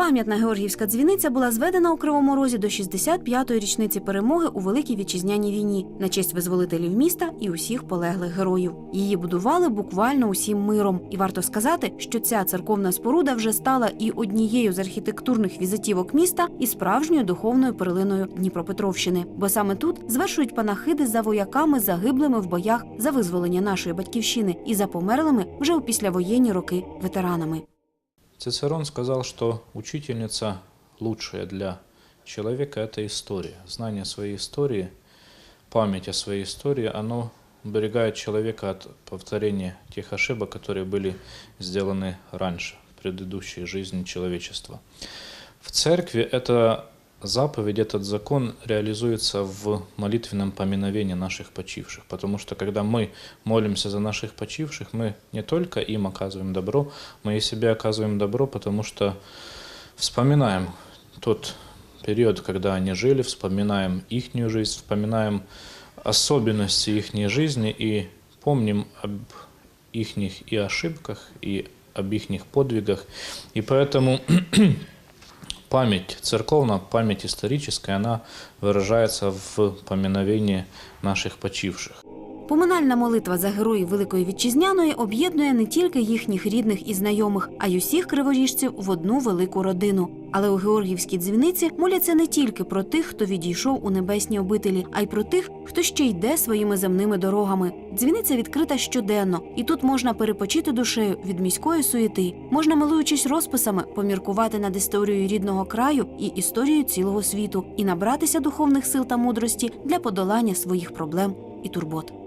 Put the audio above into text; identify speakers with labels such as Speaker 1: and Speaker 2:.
Speaker 1: Пам'ятна Георгіївська дзвіниця була зведена у Кривому Розі до 65-ї річниці перемоги у Великій Вітчизняній війні на честь визволителів міста і усіх полеглих героїв. Її будували буквально усім миром. І варто сказати, що ця церковна споруда вже стала і однією з архітектурних візитівок міста, і справжньою духовною перлиною Дніпропетровщини. Бо саме тут звершують панахиди за вояками, загиблими в боях за визволення нашої батьківщини і за померлими вже у післявоєнні роки ветеранами.
Speaker 2: Цицерон сказал, что учительница лучшая для человека – это история. Знание своей истории, память о своей истории, оно уберегает человека от повторения тех ошибок, которые были сделаны раньше, в предыдущей жизни человечества. В церкви эта заповедь, этот закон реализуется в молитвенном поминовении наших почивших. Потому что когда мы молимся за наших почивших, мы не только им оказываем добро, мы и себе оказываем добро, потому что вспоминаем тот период, когда они жили, вспоминаем ихнюю жизнь, вспоминаем особенности их жизни и помним об их и ошибках, и об их подвигах. И поэтому память церковная, память историческая, она выражается в поминовении наших почивших.
Speaker 1: Поминальна молитва за героїв Великої Вітчизняної об'єднує не тільки їхніх рідних і знайомих, а й усіх криворіжців в одну велику родину. Але у Георгіївській дзвіниці моляться не тільки про тих, хто відійшов у небесній обителі, а й про тих, хто ще йде своїми земними дорогами. Дзвіниця відкрита щоденно, і тут можна перепочити душею від міської суєти, можна, милуючись розписами, поміркувати над історією рідного краю і історією цілого світу, і набратися духовних сил та мудрості для подолання своїх проблем і турбот.